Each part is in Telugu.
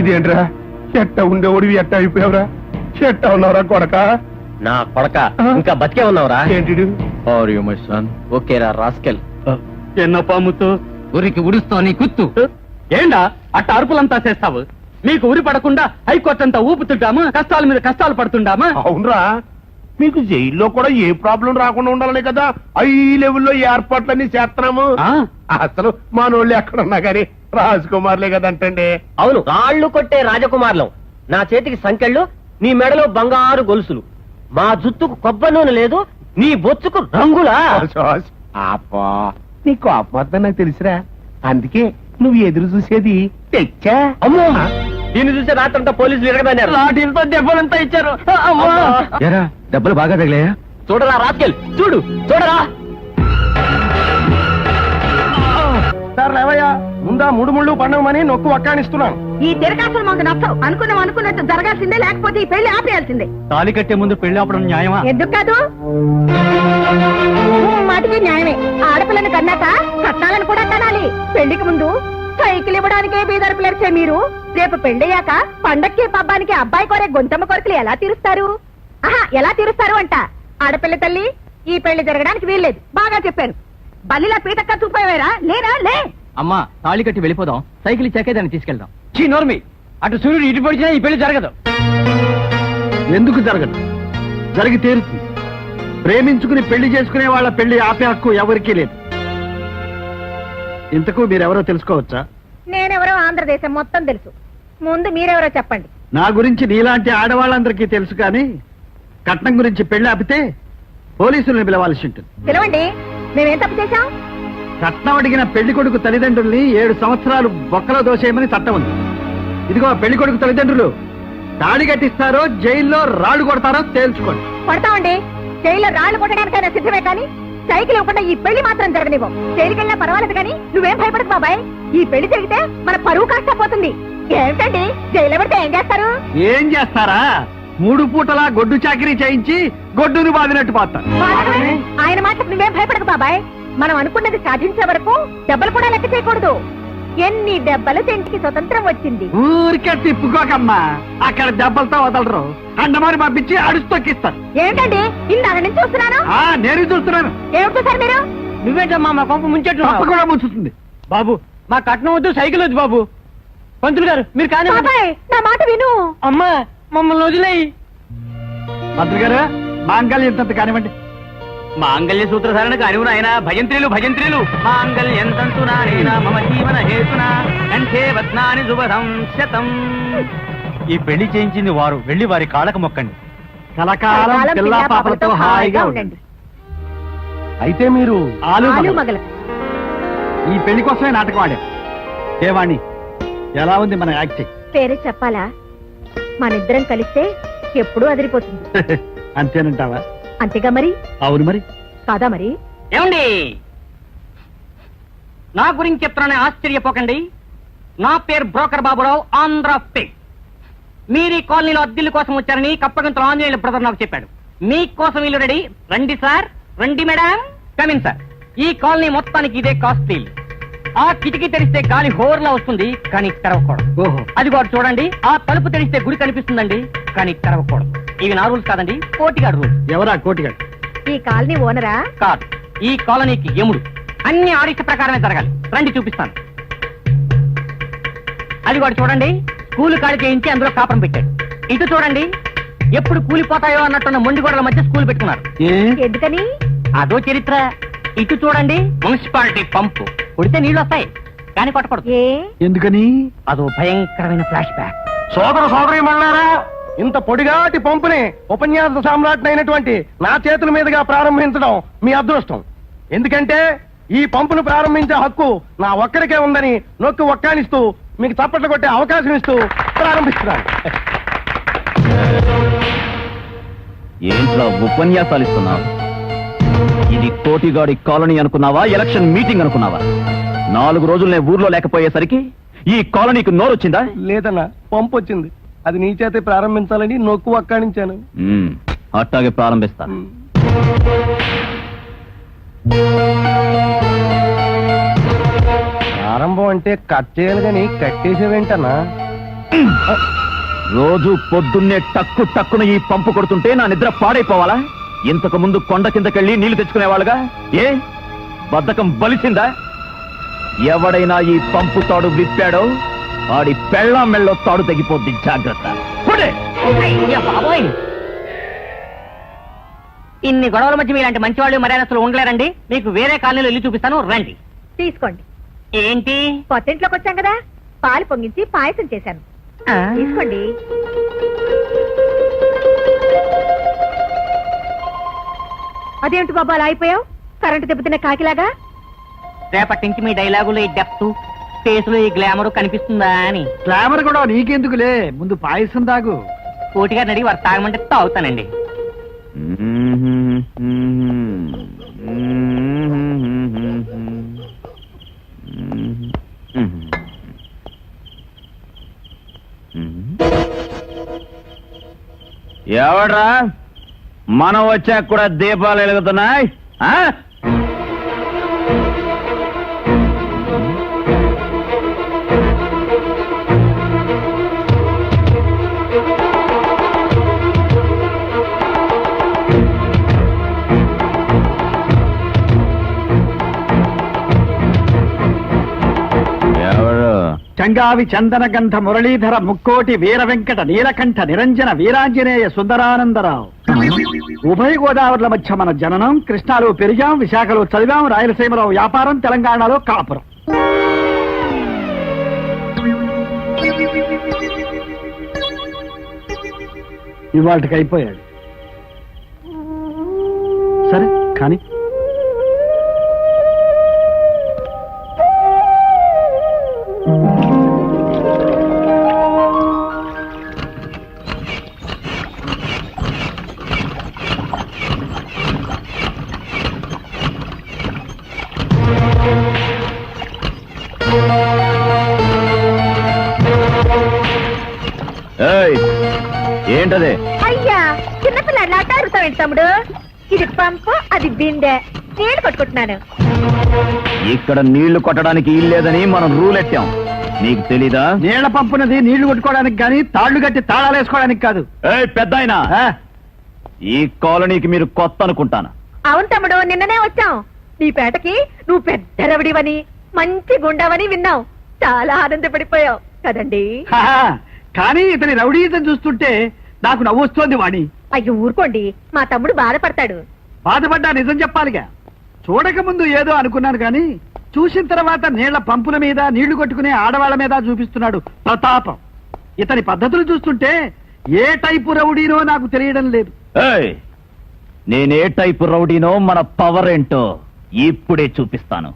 ఇదేంట్రా? ఎట్ట ఉండేవాడివి ఎట్ట అయిపోయావురా? ఎట్ట ఉన్నావురా కొడక? నా కొడక ఇంకా బతికే ఉన్నావురా? ఏంటిడు ఆర్ యు మై సన్ ఓకేరా రాస్కెల్. ఎన్నప్పా ముత్తు ఊరికి ఉడుస్తావు నీ కుత్తు. ఏండా అట్ట అరుపులంతా చేస్తావు? మీకు ఉరి పడకుండా హైకోర్టు అంతా ఊపుతుంటామా కష్టాల మీద కష్టాలు పడుతుండామా? అవునరా. మీకు జైల్లో కూడా ఏ ప్రాబ్లం రాకుండా ఉండాలనే కదా? హై లెవెల్లో ఏర్పాట్లన్నీ చేస్తున్నాము. ఆ, అసలు మనోళ్ళు ఎక్కడున్నా కానీ రాజకుమార్లే కదంటండి. అవును రాళ్ళు కొట్టే రాజకుమారులం. నా చేతికి సంకెళ్ళు నీ మెడలో బంగారు గొలుసులు. మా జుత్తుకు కొబ్బరి నూనె లేదు నీ బొచ్చుకు రంగులా? అబ్బా నీ కోపం వద్దని నాకు తెలుసురా. అందుకే నువ్వు ఎదురు చూసేది తెచ్చా? అమ్మో! దీన్ని చూసే రాత్రంతా పోలీసులు ఎరగదన్నారు. లాఠీలతో దెబ్బలంతా ఇచ్చారు. ఎరా దెబ్బలు బాగా తగిలాయా? చూడరా రాస్కెల్ చూడు చూడరా! సార్ లేవయ్యా? ముందా మూడు ముళ్ళు పండమని నొక్కు వక్కానిస్తున్నాను ఈ తిరగాసులు మాకు నచ్చవు. అనుకున్నాం అనుకున్నట్టు జరగాల్సిందే లేకపోతే ఈ పెళ్ళి ఆపేయాల్సిందే. తాళి కట్టే ముందు పెళ్ళి ఆపడం న్యాయమా? ఎందుకు కాదు? మాటికి న్యాయమే. ఆడపిల్లని కన్నాక కట్టాలని కూడా కనాలి. పెళ్ళికి ముందు సైకిల్ ఇవ్వడానికే బీదర్ పిల్లర్చే మీరు. రేపు పెళ్ళయ్యాక పండక్కి పబ్బానికి అబ్బాయి కోరే గొంతమ్మ కొరకులు ఎలా తీరుస్తారు? ఆహా ఎలా తీరుస్తారు అంట. ఆడపిల్ల తల్లి ఈ పెళ్ళి జరగడానికి వీల్లేదు. బాగా చెప్పాను బల్లిలా పీటక్క చూపావేరా లేరా? లే! అమ్మా తాళి కట్టి వెళ్ళిపోదాం. సైకిల్ ఇచ్చాకే దాన్ని తీసుకెళ్దాం. చీ నోర్మి! అటు సూర్యుడు ఇటు పొడిచినా ఈ పెళ్ళి జరగదు. ఎందుకు జరగదు? జరిగి తీరుతుంది. ప్రేమించుకుని పెళ్ళి చేసుకునే వాళ్ళ పెళ్ళి ఆపే హక్కు ఎవరికీ లేదు. ఇంతకు మీరెవరో తెలుసుకోవచ్చా? నేనెవరో ఆంధ్రదేశం మొత్తం తెలుసు. ముందు మీరెవరో చెప్పండి. నా గురించి నీలాంటి ఆడవాళ్ళందరికీ తెలుసు కానీ కట్నం గురించి పెళ్ళి ఆపితే పోలీసులను పిలవాల్సి ఉంటుంది. పిలవండి. మేమేం తప్పు చేశాం? కట్నం అడిగిన పెళ్ళి కొడుకు తల్లిదండ్రుల్ని ఏడు సంవత్సరాలు బొక్కలో దోసేయమని చట్టం ఉంది. ఇదిగో పెళ్ళి కొడుకు తల్లిదండ్రులు తాళి కట్టిస్తారో జైల్లో రాళ్ళు కొడతారో తేల్చుకోండి. కొడతామండి జైల్లో రాళ్ళు కొట్టడానికైనా సిద్ధమే కానీ సైకిల్ ఇవ్వకుండా ఈ పెళ్ళి మాత్రం జరగనివ్వం. జైలుకెళ్ళినా పర్వాలేదు కానీ నువ్వేం భయపడకు బాబాయ్. ఈ పెళ్ళి జరిగితే మన పరువు కాస్త పోతుంది. ఏమిటండి? జైలు పెడితే ఏం చేస్తారు? ఏం చేస్తారా? మూడు పూటలా గొడ్డు చాకరీ చేయించి గొడ్డును బాదినట్టు పోతారు. ఆయన మాటకు నువ్వేం భయపడకు బాబాయ్. మనం అనుకున్నది సాధించే వరకు దెబ్బలు కూడా లెక్క చేయకూడదు. ఎన్ని దెబ్బలు తింటికి స్వతంత్రం వచ్చింది. ఊరికే తిప్పుకోకమ్మా. అక్కడ దెబ్బలతో వదలరు. అండమారి పంపించి అడుసు తొక్కిస్తారు. ఏమిటండి? ఇందాక నుంచి చూస్తున్నాను? ఆ నేను చూస్తున్నాను. ఏమిటి చూసారు మీరు? నువ్వేంటమ్మా మా పంపు ముంచెట్టు తప్ప కూడా ముంచుతుంది. బాబు మా కట్నం వద్దు సైకిల్ వద్దు బాబు. పంతులు గారు మీరు కానీ బాబాయ్ నా మాట విను. అమ్మా మమ్మల్ని వదిలేయి. మంత్రి గారు మాంగళ్యం ఇంత కానివ్వండి. మాంగళ్య సూత్రధారణ కానివ్వను ఆయన భజంత్రీలు భజంత్రీలు. మాంగళ్యం తంతునానేన మమ జీవన హేతున కంఠే వత్నాని శుభదం శతం. ఈ పెళ్ళి చేయించింది వారు వెళ్ళి వారి కాళ్ళకు మొక్కండి. కలకాలం కాలం పిల్లా పాపలతో హాయిగా ఉండండి. అయితే మీరు ఆలు ఆలు మగలు. మగల. ఈ పెళ్ళి కోసమే నాటకం ఆడాం దేవాణి ఎలా ఉంది మన యాక్టింగ్? పేరు చెప్పాలా? మనిద్దరం కలిస్తే ఎప్పుడూ అదిరిపోతుంది. అంతేనంటావా? అంతేగా మరి? అవును మరి. కాదా మరి? ఏమండి? నా గురించి చెప్తున్నానే ఆశ్చర్యపోకండి. నా పేరు బ్రోకర్ బాబురావు ఆంధ్ర పే మీరు ఈ కాలనీలో అద్దెల కోసం వచ్చారని కప్పగంతలో ఆంజనేయుల బ్రదర్ నాకు చెప్పాడు. మీకోసం ఇల్లు రెడీ? రండి సార్. రండి మేడం. Come in sir. ఈ కాలనీ మొత్తానికి ఇదే కాస్ట్లీ. ఇల్లు. ఆ కిటికీ తెరిస్తే గాలి హోర్లా వస్తుంది కానీ తెరవకూడదు. ఓహో. అది కూడా చూడండి ఆ తలుపు తెరిస్తే గుడి కనిపిస్తుందండి కానీ తెరవకూడదు. ఇవి నా రూల్స్ కాదండి కోటిగాడు రూల్స్. ఎవరా కోటిగాడు? ఈ కాలనీ ఓనరా? కాదు ఈ కాలనీకి యముడు. అన్ని ఆడిట్ ప్రకారమే జరగాలి. రండి చూపిస్తాను. అది కూడా చూడండి స్కూల్ కాడి చేయించి అందులో కాపురం పెట్టాడు. ఇటు చూడండి ఎప్పుడు కూలిపోతాయో అన్నట్టున్న మొండి గోడల మధ్య స్కూల్ పెట్టుకున్నారు. ఏ? ఎందుకని? అదో చరిత్ర. ఇటు చూడండి మున్సిపాలిటీ పంపు. కొడితే నీళ్ళు వస్తాయి కానీ కొట్టకూడదు. ఏ? ఎందుకని? అదో భయంకరమైన ఫ్లాష్ బ్యాక్. సోదర సోదరి మళ్ళారా ఇంత పొడిగాటి పంపుని ఉపన్యాస సామ్రాట్ అయినటువంటి నా చేతుల మీదుగా ప్రారంభించడం మీ అదృష్టం. ఎందుకంటే ఈ పంపును ప్రారంభించే హక్కు నా ఒక్కరికే ఉందని నొక్కి ఒక్కానిస్తూ మీకు చప్పట్లు కొట్టే అవకాశం ఇస్తూ ప్రారంభిస్తున్నాను. ఏంట్రా ఉపన్యాసాలు ఇస్తున్నావు? ఇది కోటిగాడి కాలనీ అనుకున్నావా? ఎలక్షన్ మీటింగ్ అనుకున్నావా? నాలుగు రోజులు నేను ఊర్లో లేకపోయేసరికి ఈ కాలనీకి నోరొచ్చిందా? లేదన్నా పంపు వచ్చింది అది నీ చేతే ప్రారంభించాలని నొక్కు ఒక్కానించాను మ్మ్, అట్టాగే ప్రారంభిస్తా. ప్రారంభం అంటే కట్ చేయాలి కానీ కట్టేసేవేంటన్నా? రోజు పొద్దున్నే టక్కు టక్కున ఈ పంపు కొడుతుంటే నా నిద్ర పాడైపోవాలా? ఇంతకు ముందు కొండ కిందకెళ్ళి నీళ్ళు తెచ్చుకునేవాళ్ళుగా? ఏ? బద్ధకం బలిసిందా? ఎవడైనా ఈ పంపు తాడు విప్పాడో వాడి పెళ్ళాం మెళ్ళో తాడు తెగిపోద్ది జాగ్రత్త. పోనీ. అయ్య బాబోయ్! ఇన్ని గొడవల మధ్య మీలాంటి మంచి వాళ్ళు మర్యాదస్తులు ఉండలేరండి. మీకు వేరే కాలనీలో ఇల్లు చూపిస్తాను రండి. తీసుకోండి. ఏంటి? కొత్తింట్లోకి వచ్చాం కదా? పాలు పొంగించి పాయసం చేశాను. ఆ, తీసుకోండి. అదేంటి బాబా అలా అయిపోయావు? కరెంటు దెబ్బతిన్న కాకిలాగా? రేపటి నుంచి మీ డైలాగులో ఈ డెప్త్ ఫేస్లో ఈ గ్లామర్ కనిపిస్తుందా అని. గ్లామర్ కూడా నీకెందుకులే? ముందు పాయసం తాగు. కోటిగా నడి వారు తాగమంటే తాగుతానండి. ఎవడ్రా? మనం వచ్చాక కూడా దీపాలు వెలుగుతున్నాయి చంగావి చందనగంధ మురళీధర ముక్కోటి వీర వెంకట నీలకంఠ నిరంజన వీరాంజనేయ సుందరానందరావు. ఉభయ గోదావరుల మధ్య మన జననం కృష్ణాలో పెరిగాం విశాఖలో చదివాం రాయలసీమలో వ్యాపారం తెలంగాణలో కాపురం. ఇవాటికి అయిపోయాడు. సరే కానీ ఏంటది? అయ్యా చిన్నపిల్లలు అట్ట అడుగుతావేంటి తమ్ముడు? ఇది పంపు అది బిందె. నేను పట్టుకుంటున్నాను ఇక్కడ నీళ్ళు కొట్టడానికి ఇల్లేదని మనం రూల్ ఎట్టాం? నీకు తెలీదా? నీళ్ళ పంపునది నీళ్ళు కొట్టుకోవడానికి కానీ తాళ్ళు కట్టి తాళాలు వేసుకోవడానికి కాదు. ఏయ్ పెద్ద ఆ, ఈ కాలనీకి మీరు కొత్త అనుకుంటాను? అవును తమ్ముడు నిన్ననే వచ్చాం. నీ పేటకి నువ్వు పెద్ద రవిడివని మంచి గుండావని విన్నావు. చాలా ఆనందపడిపోయావు. కదండి. కానీ ఇతని రౌడీయిజం చూస్తుంటే నాకు నవ్వొస్తోంది వాణి. అయ్యో ఊరుకోండి. మా తమ్ముడు బాధపడతాడు. బాధపడ్డా నిజం చెప్పాలిగా. చూడక ముందు ఏదో అనుకున్నాను కానీ చూసిన తర్వాత నీళ్ళ పంపుల మీద నీళ్ళు కొట్టుకునే ఆడవాళ్ళ మీద చూపిస్తున్నాడు ప్రతాపం. ఇతని పద్ధతులు చూస్తుంటే ఏ టైపు రౌడీనో నాకు తెలియడం లేదు. ఏయ్ నేనే టైపు రౌడీనో మన పవర్ ఏంటో ఇప్పుడే చూపిస్తాను.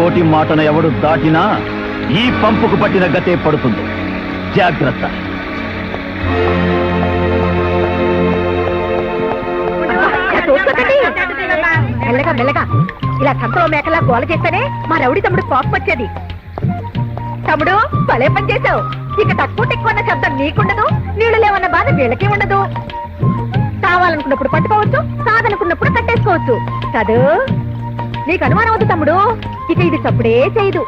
హ! కోటి మాటను ఎవడు దాటినా ఈ పంపుకు పట్టిన గతే పడుతుంది. జాగ్రత్త. ఇలా మెల్లగా మెల్లగా. ఇలా సంతలో మేకలా గోల చేస్తేనే మా రౌడి తమ్ముడు కోపం వచ్చేది. తమ్ముడు భలే పని చేశావు. ఇక తక్కువ ఎక్కువ అన్న శబ్దం నీకుండదు నీళ్ళు లేవన్న బాధ వీళ్ళకి ఉండదు. కావాలనుకున్నప్పుడు పట్టుకోవచ్చు కాదనుకున్నప్పుడు కట్టేసుకోవచ్చు. కదూ? నీకు అనుమానం వద్దు తమ్ముడు. ఇక ఇది చప్పుడే చేయదు.